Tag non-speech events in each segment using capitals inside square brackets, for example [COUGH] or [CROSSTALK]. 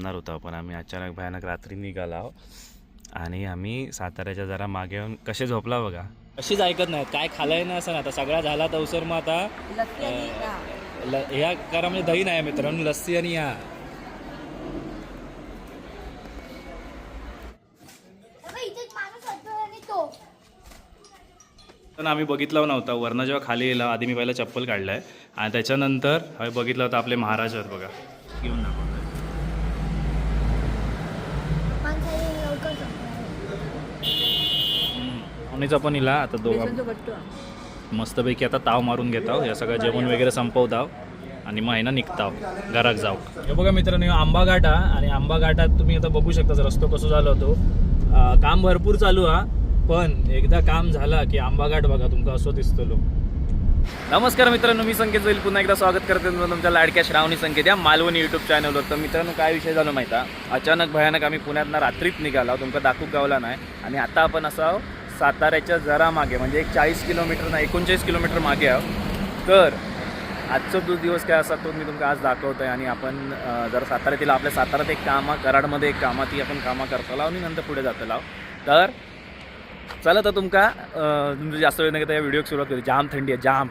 थांबणार होतो पण आम्ही अचानक भयानक रात्री निघालो आणि आम्ही साताऱ्याच्या जरा मागे येऊन कसे झोपला बघा. अशीच ऐकत नाहीत. काय खालाय ना असं ना आता सगळा झाला तर मग आता लस्सी आणि अं. ल ह्या करा म्हणजे दही नाही मित्रांनो. लस्सी आणि या. इथेच माणूस होतो आणि तो. पण आम्ही बघितलं नव्हता. वरनं जेव्हा खाली येला आधी मी पहिला चप्पल काढलाय. आणि त्याच्यानंतर हवे बघितलं होतं आपले महाराज आहेत बघा. घेऊन दाखवतोय अनिचा पण इला आता दोघा मस्तपैकी आता ताव मारून घेताव. या सगळं जेवण वगैरे संपवताव आणि मग आहे ना निघताव. घरात जाऊ हे बघा मित्रांनो आंबा घाट हा आणि आंबा घाटात तुम्ही आता बघू शकता रस्तो कसं झालो होतो. काम भरपूर चालू हा पण एकदा काम झाला की आंबा घाट बघा तुमका असं दिसतलो. नमस्कार मित्रांनो मी संकेत जाईल पुन्हा एकदा स्वागत करते तुम्हाला तुमच्या लाडक्या श्रावणी संकेत या मालवणी यूट्यूब चॅनलवर तर मित्रांनो काय विषय झालो माहिती आहे? अचानक भयानक आम्ही पुण्यातनं रात्रीत निघालो. तुमका दाखवू गावला नाही. आणि आता आपण असं साताऱ्याच्या जरा मागे म्हणजे एक चाळीस किलोमीटर ना एकोणचाळीस किलोमीटर मागे आहोत. तर आजचा जो दिवस काय असा तो मी तुमका आज दाखवतो आहे आणि आपण जर साताऱ्यातील आपल्या साताऱ्यात एक कामा कराडमध्ये एक कामा ती आपण कामा करतो आणि नंतर पुढे जातो लाव तर चला तर तुमका तुमचं जास्त वेळ नाही घेता या व्हिडिओ सुरुवात करू. जाम थंडी आहे जाम.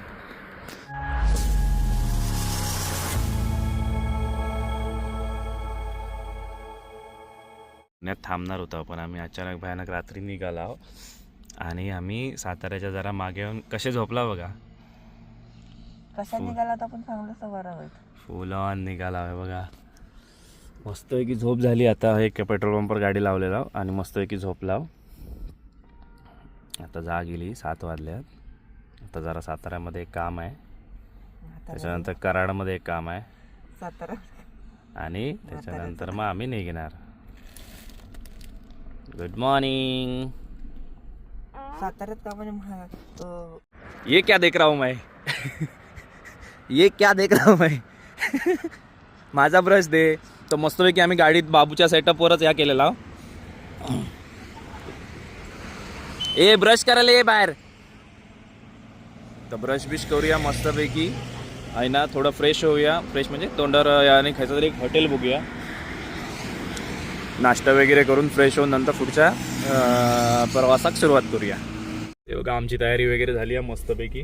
थांबणार होतो पण आम्ही अचानक भयानक रात्री निघाला आहोत. आणि आम्ही साताऱ्याच्या जरा मागे येऊन कसे झोपला बघा. कशा निघाला तर आपण चांगलं सवारा फुल ऑन निघाला आहे बघा. मस्तपैकी झोप झाली आता. एक पेट्रोल पंपवर गाडी लावलेला आणि मस्तपैकी झोप लाव आता जा गेली सात वाजल्यात. आता जरा साताऱ्यामध्ये एक काम आहे. त्याच्यानंतर कराडमध्ये एक काम आहे. सातारा आणि त्याच्यानंतर मग आम्ही निघणार. गुड मॉर्निंग साताऱ्यात का म्हणजे महा- अं, ये क्या देख रहा हूँ मैं? ये क्या देख रहा हूँ मैं? माझा ब्रश दे. तर मस्तपैकी आम्ही गाडीत बाबूच्या सेटअपवरच या केलेला. ए ब्रश करायला ये बाहेर. तर ब्रश बिश करूया मस्तपैकी आहे ना थोडं फ्रेश होऊया. फ्रेश म्हणजे तोंडावर आणि खायचं तरी एक हॉटेल बघूया. नाश्ता वगैरे करून फ्रेश होऊन नंतर पुढच्या अं, प्रवासाक सुरुवात करूया. ते बघा आमची तयारी वगैरे झाली आहे मस्तपैकी.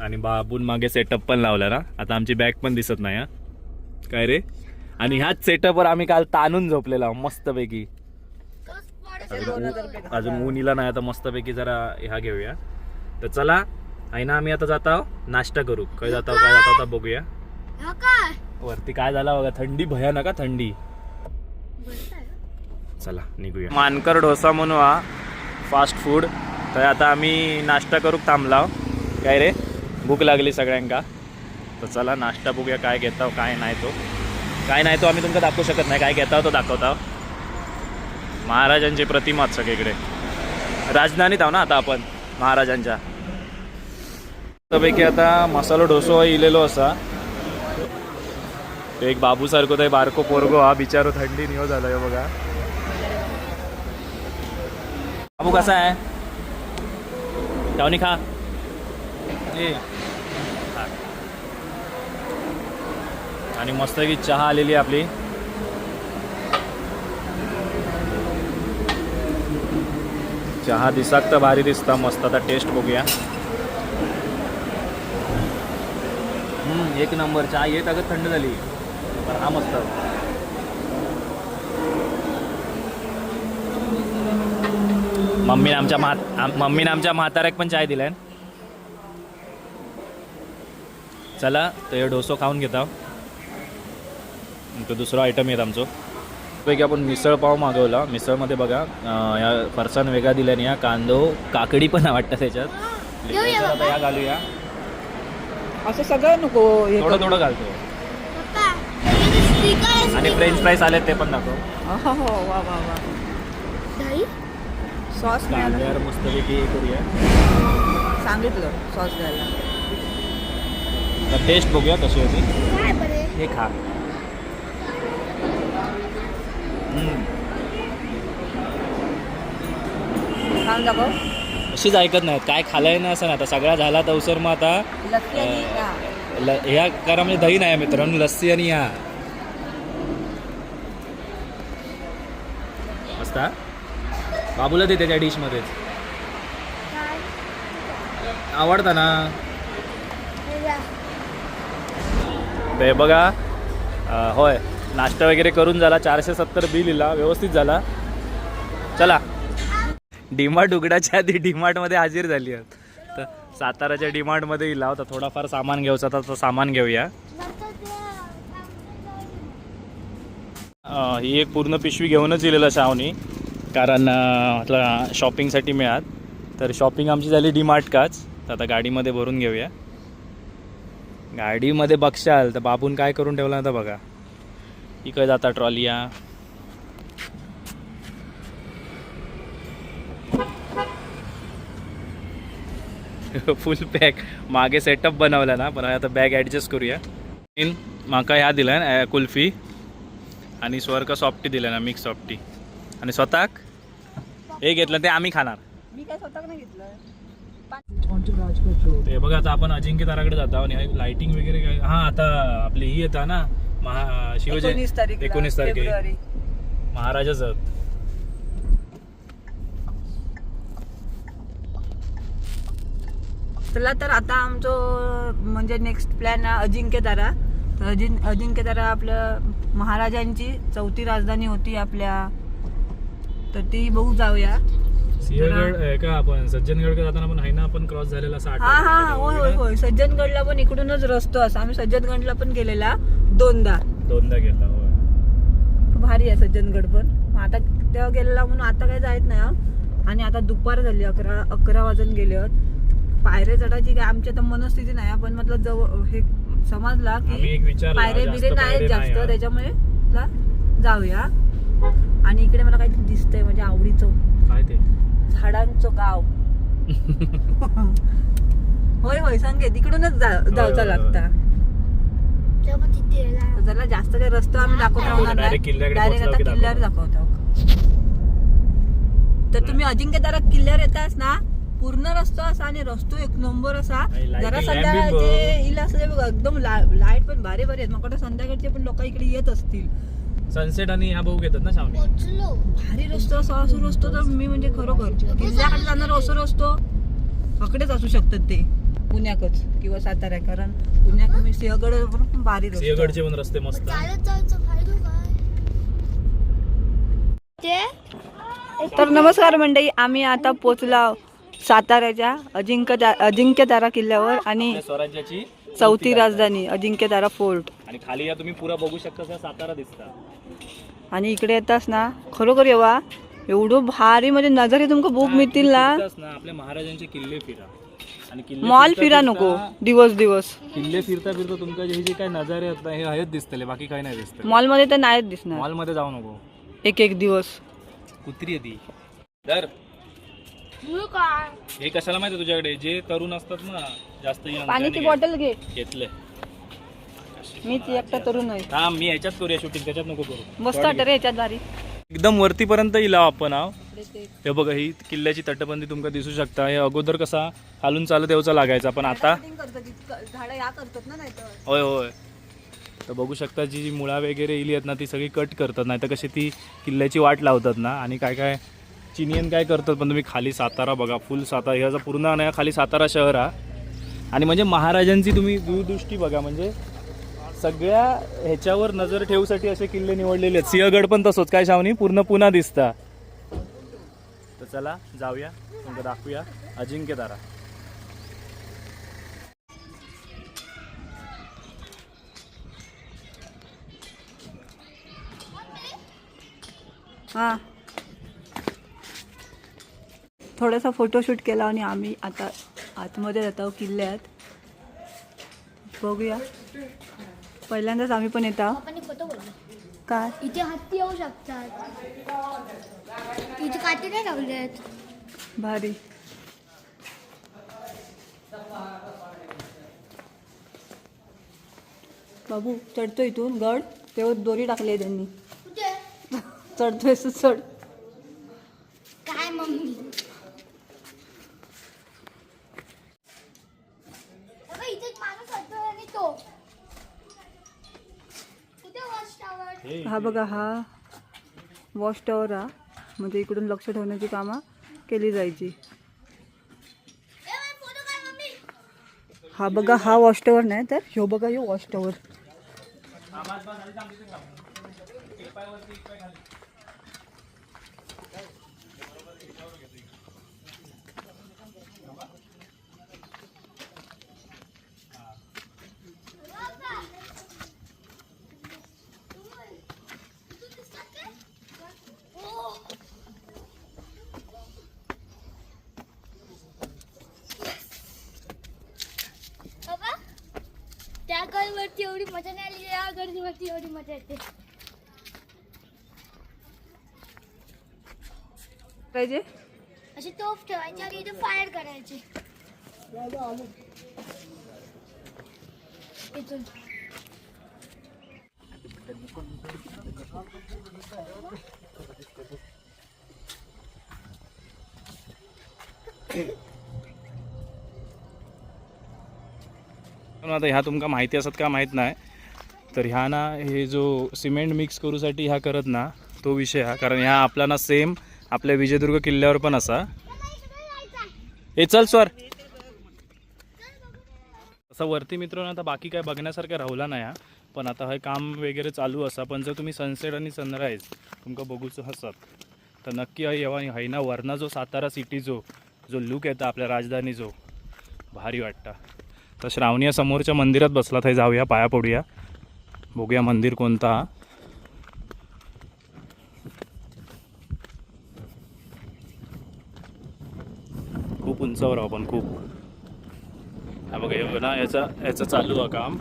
आणि बाबून मागे सेटअप पण लावला ना. आता आमची बॅग पण दिसत नाही हा. काय रे? आणि ह्याच सेटअपवर आम्ही काल ताणून झोपलेला मस्तपैकी. अजून ऊ- ऊन इला नाही आता मस्तपैकी जरा ह्या घेऊया. तर चला आहे ना आम्ही आता जात आहोत. नाश्ता करू. काय जात आहोत काय जात आहोत बघूया. वरती काय झाला बघा थंडी भयानक थंडी. चला निघूया. मानकर डोसा म्हणू हा. फास्ट फूड तर आता आम्ही नाश्ता करूक थांबला काय रे? भूक लागली सगळ्यांका. तर चला नाश्ता बघूया काय घेताव काय नाही तो. काय नाही तो आम्ही तुमका दाखवू शकत नाही. काय घेता तो दाखवता. महाराजांची प्रतिमा आहेत सगळीकडे राजधानीत आहो ना आता आपण महाराजांच्या. त्यापैकी आता मसालो डोसो इलेलो असा. ते एक बाबू सारखो ते बारको पोरगो हा बिचारो थंडी नियो झालाय बघा. बाबू कसा आहे? जाऊनी खा ए. खा. आणि मस्त की चहा आलेली आपली. चहा दिसाक तर भारी दिसता मस्त आता टेस्ट बघूया. हम्म, एक नंबर चहा येत अगं थंड झाली. पण हा मस्त. मम्मीने आमच्या म्हा मम्मीने आमच्या म्हाताऱ्याक पण चाय दिलाय. चला तर हे डोसो खाऊन घेता. तो दुसरा आयटम येत आमचो. पैकी आपण मिसळ पाव मागवला. मिसळमध्ये बघा या फरसाण वेगळा दिल्याने या कांदो काकडी पण वाटतं त्याच्यात. या घालूया. असं सगळं नको हे थोडं थोडं घालतो. आणि फ्रेंच फ्राईज आले ते पण दाखव करू. हो हो वा वा वा दही सॉस मिळाला. कांद्यावर मस्तपैकी हे करूया. सांगितलं सॉस द्यायला तर टेस्ट बघूया कशी होती. काय बरे? हे खा. दाखव अशीच ऐकत नाहीत. काय खालाय ना असं ना आता सगळा झाला तर मग आता. ल ह्या करा म्हणजे दही नाही मित्रांनो. लस्सी आणि या. पास्ता बाबूला देते त्या डिशमध्येच. आवडतं आवडता ना ते बघा अं, होय नाश्ता वगैरे करून झाला चारशे सत्तर बिल इला व्यवस्थित झाला. चला. डीमार्ट उघडाच्या आधी डीमार्टमध्ये हाजीर झाली आहेत. तर साताराच्या डीमार्टमध्ये इला होता थोडाफार सामान घेऊचा तर सामान घेऊया. अं, ही एक पूर्ण पिशवी घेऊनच इलेलं श्रावणी. कारण आपला म्हटलं शॉपिंगसाठी मिळात. तर शॉपिंग आमची झाली डीमार्ट काच. तर आता गाडीमध्ये भरून घेऊया. गाडीमध्ये बघशाल तर बाबून काय करून ठेवला आता बघा. इकडे जाता ट्रॉलिया फुल पॅक मागे सेटअप बनवला ना पण आता बॅग ॲडजस्ट करूया. इन माका ह्या दिला ना कुल्फी. आणि स्वर्ग सॉफ्टी दिला ना मिक्स सॉफ्टी आणि स्वतःक? हे घेतलं ते आम्ही खाणार. मी काय स्वतः नाही घेतलं. ते बघा आता आपण अजिंक्य ताराकडे जातो आणि लाइटिंग वगैरे काय हा आता आपली ही येतात ना महा शिवजय एकोणीस तारीख एकोणीस तारखे. फेब्रुवारी. महाराजाच. चला तर आता आमचं म्हणजे नेक्स्ट प्लॅन अजिंक्य तारा. तर अजिं अजिंक्य तारा आपल्या महाराजांची चौथी राजधानी होती आपल्या तर ती बघू जाऊया. सिंहगड का आपण सज्जनगड जाताना पण आहे ना आपण क्रॉस झालेला असं हा हा हा, होय होय आठवलं होय. सज्जनगडला पण इकडूनच रस्तो असा. आम्ही सज्जनगडला पण गेलेला दोनदा. दोनदा गेला होय. भारी आहे सज्जनगड पण. आता तेव्हा गेलेला म्हणून आता काय जायत नाही हा. आणि आता दुपार झाली अकरा अकरा वाजून गेले. पायऱ्या चढायची काय आमची आता मनस्थिती नाही. पण म्हटलं जवळ हे समजला की पायरे बिरे पायरे नाही जास्त. त्याच्यामुळे जाऊया. आणि इकडे मला काहीतरी दिसतंय म्हणजे आवडीचं. काय ते? झाडांचं गाव. [LAUGHS] होय होय सांगे तिकडूनच जा- होय, होय, लागता. तेव्हा तिथे त्याला जास्त काही रस्ता आम्ही दाखवत राहणार नाही. Direct किल्ल्याकडे डायरेक्ट पोहोचल्यावर आता की किल्ल्यावर दाखवतो. तर तुम्ही अजिंक्यतारा किल्ल्यावर येतास ना पूर्ण रस्ता असा आणि रस्तो एक नंबर असा. आणि lighting जरा lamp बी संध्याकाळचे येईल असं बघा एकदम लाइट पण भारी भारी आहेत. मग संध्याकाळचे पण लोक इकडे येत असतील. सनसेट आणि ह्या भाऊ घेतात ना पोचलो. भारी रस्तो असा असू रस्तो तर मी म्हणजे खरोखर किल्ल्याकडे जाणार असं रस्तो अकडेच असू शकतात ते. पुण्याकच किंवा सातारा कारण पुण्याक मी सिंहगड पण भारी रस्तो. सिंहगडचे पण रस्ते मस्त चालत जायचं फायदा काय ते तर नमस्कार मंडळी आम्ही आता पोचला साताऱ्याच्या अजिंक्य अजिंक्यतारा किल्ल्यावर आणि स्वराज्याची चौथी राजधानी अजिंक्यतारा फोर्ट. आणि खाली या तुम्ही पुरा बघू शकता असा सातारा दिसता. आणि इकडे येतास ना खरोखर येवा. एवढं भारी म्हणजे नजरे तुमका बुक मिळतील ना. आपल्या महाराजांचे किल्ले फिरा. आणि किल्ले मॉल फिरा नको दिवस दिवस. किल्ले फिरता फिरता तुमका हे जे काय नजारे आहेत ना हे हेच दिसतले बाकी काही नाही दिसत मॉलमध्ये तर नाहीच दिसणार. मॉलमध्ये जाऊ नको. एक एक दिवस. कुत्री आहे ती. दर हे कशाला माहिती तुझ्याकडे? जे तरुण असतात ना जास्त पाण्याची बॉटल घे. घेतले. मीच एकटा तरुण आहे. हा मी ह्याच्यात करूया शूटिंग त्याच्यात नको करू. मस्त वाटत रे याच्यात भारी. एकदम वरतीपर्यंत इला आपण आहो हे बघा ही किल्ल्याची तटबंदी तुमका दिसू शकता. हे अगोदर कसा खालून चालत यावचा लागायचा. पण आता झाडं या करतात ना नाही होय होय. तर बघू शकता जी जी मुळा वगैरे इली आहेत ना ती सगळी कट करतात. नाही तर कशी ती किल्ल्याची वाट लावतात ना. आणि काय काय चिनियन काय करतात पण तुम्ही खाली सातारा बघा. फुल सातारा. ह्याचा पूर्ण नाही खाली सातारा शहर हा. आणि म्हणजे महाराजांची तुम्ही दूरदृष्टी बघा म्हणजे सगळ्या ह्याच्यावर नजर ठेवूसाठी असे किल्ले निवडलेले आहेत. सिंहगड पण तसंच. काय शावणी पूर्ण पुन्हा दिसता. तर चला जाऊया. तुमका दाखवूया. अजिंक्यतारा हां. थोडासा फोटोशूट केला आणि आम्ही आता आतमध्ये जातो. किल्ल्यात बघूया. पहिल्यांदाच आम्ही पण येतो आपण काय? इथे हत्ती येऊ शकतात. इथे काटे नाही लावलेत. भारी. बाबू चढतो इथून गड. तेव्हा दोरी टाकली आहे त्यांनी [LAUGHS] चढतोय चढ. काय मम्मी अगं, इथे एक माणूस होतो आणि तो कुठे वॉच टावर हा बघा हा वॉश टॉवर हा. म्हणजे इकडून लक्ष ठेवण्याची कामं केली जायची. हा बघा हा वॉश टॉवर नाही तर ह्यो बघा ह्यो वॉश टॉवर बाबा त्या गडवरती एवढी मजा नाही आली या गडवरती एवढी मजा येते पाहिजे अशी तोफ ठेवायची आणि इथे फायर करायची इथून पण आता ह्या तुमका माहिती असत का माहीत नाही. तर ह्या ना हे जो सिमेंट मिक्स करूसाठी ह्या करत ना तो विषय हा. कारण ह्या आपला ना सेम आपल्या विजयदुर्ग किल्ल्यावर पण असा. ए चल सर असं वरती मित्रांनो आता बाकी काय बघण्यासारखं राहुला नाही हा. पण आता हे काम वगैरे चालू असा. पण जर तुम्ही सनसेट आणि सनराईज तुमका बघूच असत तर नक्की हय येवा हैना वरना जो सातारा सिटी जो जो लुक येता आपल्या राजधानी जो भारी वाटता. तर श्रावणी या समोरच्या मंदिरात बसला थंय जाऊया पाया पडूया. बघूया मंदिर कोणता. हा खूप उंचावर आपण खूप. हा बघा हे ना याचा याचं चालू आहे काम.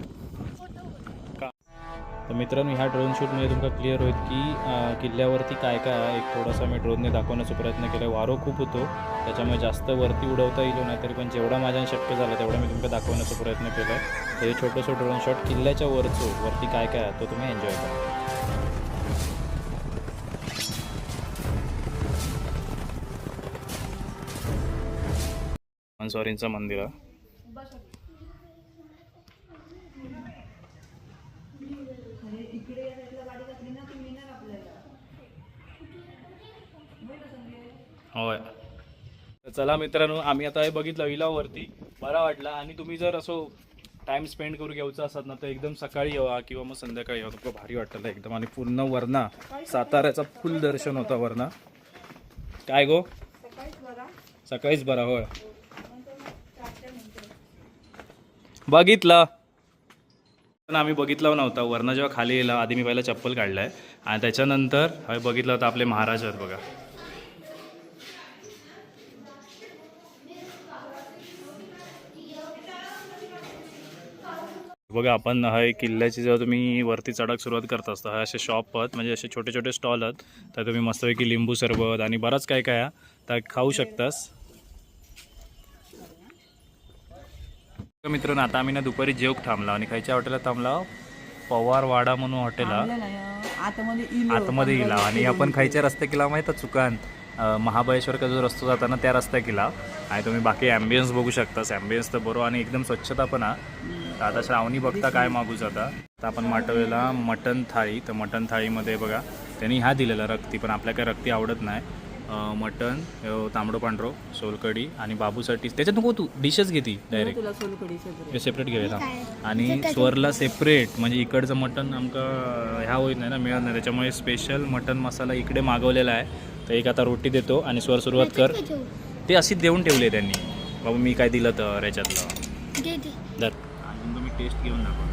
तर मित्रांनो ह्या ड्रोन शूटमध्ये तुमका क्लिअर होईल की किल्ल्यावरती काय काय आहे. एक थोडासा मी ड्रोनने दाखवण्याचा प्रयत्न केला वारो खूप होतो. त्याच्यामुळे जास्त वरती उडवता येईल नाही तरी पण जेवढा माझ्याने शक्य झालं तेवढा मी तुमका दाखवण्याचा प्रयत्न केला तर हे छोटंसं ड्रोन शॉट किल्ल्याच्या वरचो वरती काय काय आहे तो तुम्ही एन्जॉय करा. सॉरींचं मंदिर आहे. होय. तर चला मित्रांनो आम्ही आता हे बघितलं इलावरती बरा वाटला. आणि तुम्ही जर असं टाइम स्पेंड करू घ्यायचं असत ना तर एकदम सकाळी यावा किंवा मग संध्याकाळी यावा. तुमचं भारी वाटलं एकदम. आणि पूर्ण वरणा साताऱ्याचा फुल दर्शन होता वरणा. काय गो? सकाळीच बरा होय. बघितलं. पण आम्ही बघितलं नव्हता. वरनं जेव्हा खाली येला आधी मी पहिला चप्पल काढलाय. आणि त्याच्यानंतर हवे बघितलं होतं आपले महाराज आहेत बघा. बघा आपण हा एक किल्ल्याची जेव्हा तुम्ही वरती चढक सुरुवात करत असता हा असे शॉप आहेत म्हणजे असे छोटे छोटे स्टॉल आहेत तर तुम्ही मस्तपैकी लिंबू सरबत आणि बराच काय काय तर खाऊ शकतास. मित्रांनो आता आम्ही ना दुपारी जेवक थांबला आणि खायच्या हॉटेलात थांबला पवारवाडा म्हणून हॉटेल. आतमध्ये इलो. आणि आपण खायच्या रस्त्या केला माहीत चुकान अं, महाबळेश्वर का जो रस्ता जाताना त्या रस्त्या केला आणि तुम्ही बाकी ॲम्बियन्स बघू शकतास ॲम्बियन्स तर बरोबर आणि एकदम स्वच्छता पण आहे तर आता श्रावणी बघता काय मागूच आता. तर आपण माटवेला मटन थाळी. तर मटन थाळीमध्ये बघा त्यांनी ह्या दिलेला रक्ती पण आपल्या काय रक्ती आवडत नाही. मटन तांबडो पांढरो सोलकडी आणि बाबूसाठी त्याच्यात नको तू डिशच घेती डायरेक्ट. हे सेपरेट घेऊया आणि स्वरला सेपरेट म्हणजे इकडचं मटण आमका ह्या होईत नाही ना मिळत नाही. त्याच्यामुळे स्पेशल मटन मसाला इकडे मागवलेला आहे. तर एक आता रोटी देतो आणि स्वर सुरुवात कर. ते अशी देऊन ठेवले त्यांनी. बाबा मी काय दिलं तर याच्यातलं दर अजून तुम्ही टेस्ट घेऊन दाखवतो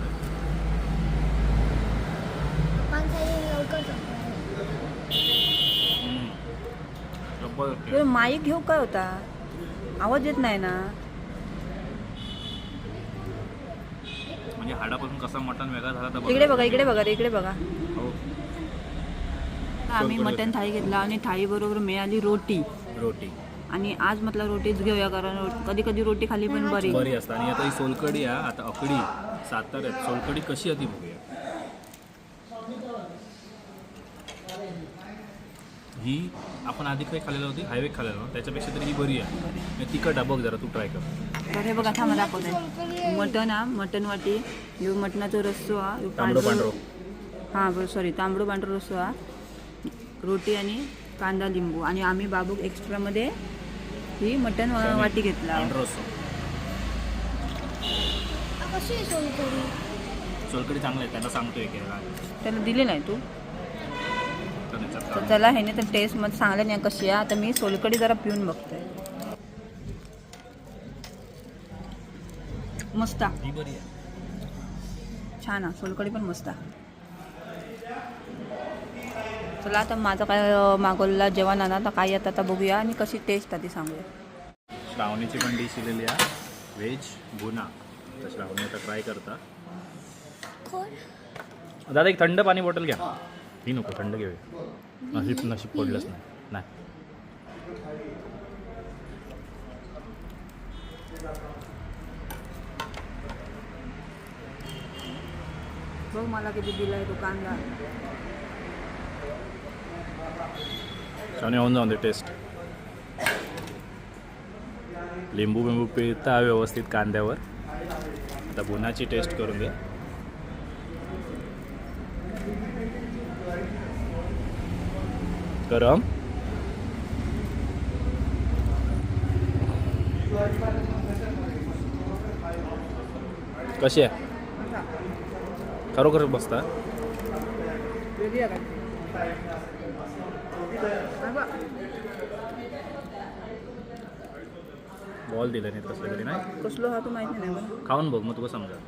माईक घेऊ काय होता? आवाज येत नाही ना. म्हणजे हाडापासून कसा मटन वेगळा झाला तर इकडे बघा इकडे बघा रे इकडे बघा. हो आम्ही मटन थाळी घेतला आणि थाळी बरोबर मिळाली रोटी. रोटी. आणि आज म्हटलं रोटीच घेऊया कारण कधी कधी रोटी खाली पण बरी. बरी असतात. आणि आता ही सोलकडी आहे. आता अकडी साताऱ्यात सोलकडी कशी आहे ती बघूया. ही आपण आधी काही खाल्लेलं होती हायवे खाल्लेलं ना त्याच्यापेक्षा तरी ही बरी आहे. तिखट आहे. बघ जरा तू ट्राय कर. तर हे बघा थांबा दाखवते. मटन हा मटन वाटी मटणाचो रस्सो हा ह्यो तांबडो पांढरो- पांढरो. हां बरं सॉरी तांबडो पांढरो रस्सो हा. रोटी आणि कांदा लिंबू आणि आम्ही बाबू एक्स्ट्रामध्ये ही मटन वा- वाटी घेतला आहे सोलकढी सोलकडी चांगलं आहे त्याला सांगतोय. त्याला दिले नाही तू तर. त्याला ह्याने तर टेस्टमध्ये सांगलं नाही कशी आहे आता मी सोलकडी जरा पिऊन बघतोय मस्त आहे. ही बरी आहे छान आहे सोलकडी पण मस्त आहे. चला आता माझं काय मागवलेला जेवण आणा तर काय येतं आता बघूया आणि कशी टेस्ट आहे ती सांगूया. श्रावणीची पण डिश दिलेली आहे. व्हेज बुना तर श्रावणी आता ट्राय करता. दादा एक थंड पाणी बॉटल घ्या. ही नको थंड घेऊया. नशीब नशीब पडलंच नाही. बघ मला किती दिलाय तो कांदा आणि होऊन जाऊन दे टेस्ट लिंबू बिंबू पिळता व्यवस्थित कांद्यावर. आता बुनाची टेस्ट करून घे. गरम. कशी आहे? खरोखर बसता वेगळी आहे का? हा बघ. बॉल दिला नाही तसं कधी नाही? कसलो हा तू माहिती नाही मला. खाऊन बघ मग तुला समजा.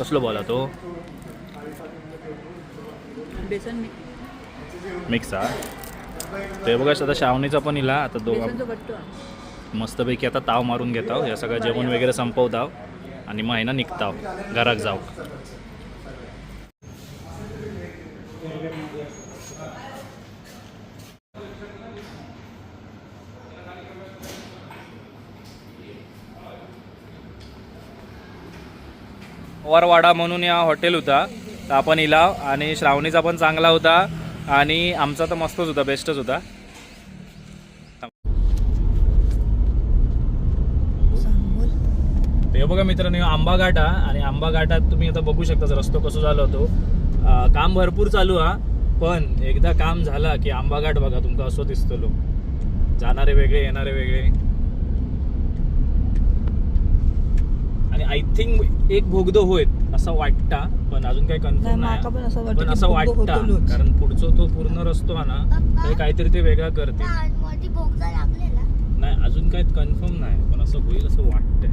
कसलो बॉल हा तो? बेसन मिक्स हा? ते बघा आता श्रावणीचा पण इला आता दोघा. मस्तपैकी आता ताव मारून घेताव या सगळं जेवण वगैरे संपवताव आणि मग ना निघताव घरात जाऊ. वरवाडा म्हणून या हॉटेल होता. तर आपण इलाव आणि श्रावणीचा पण चांगला होता. आणि आमचा तर मस्तच होता बेस्टच होता. हे बघा मित्रांनो हे आंबा घाट हा आणि आंबा घाटात तुम्ही आता बघू शकता रस्तो कसं झालो होतो. काम भरपूर चालू हा पण एकदा काम झाला की आंबा घाट बघा तुमका असं दिसतलो. जाणारे वेगळे येणारे वेगळे. आणि आय थिंक एक भोगदो होत असं वाटता पण अजून काही कन्फर्म माका पण असं नाही वाटतं पण असं वाटता. कारण पुढचा तो पूर्ण रस्तो हा ना ते काहीतरी ते वेगळा करते मध्ये बोगदा लागलेला. नाही अजून काही कन्फर्म नाही पण असं होईल असं वाटतंय.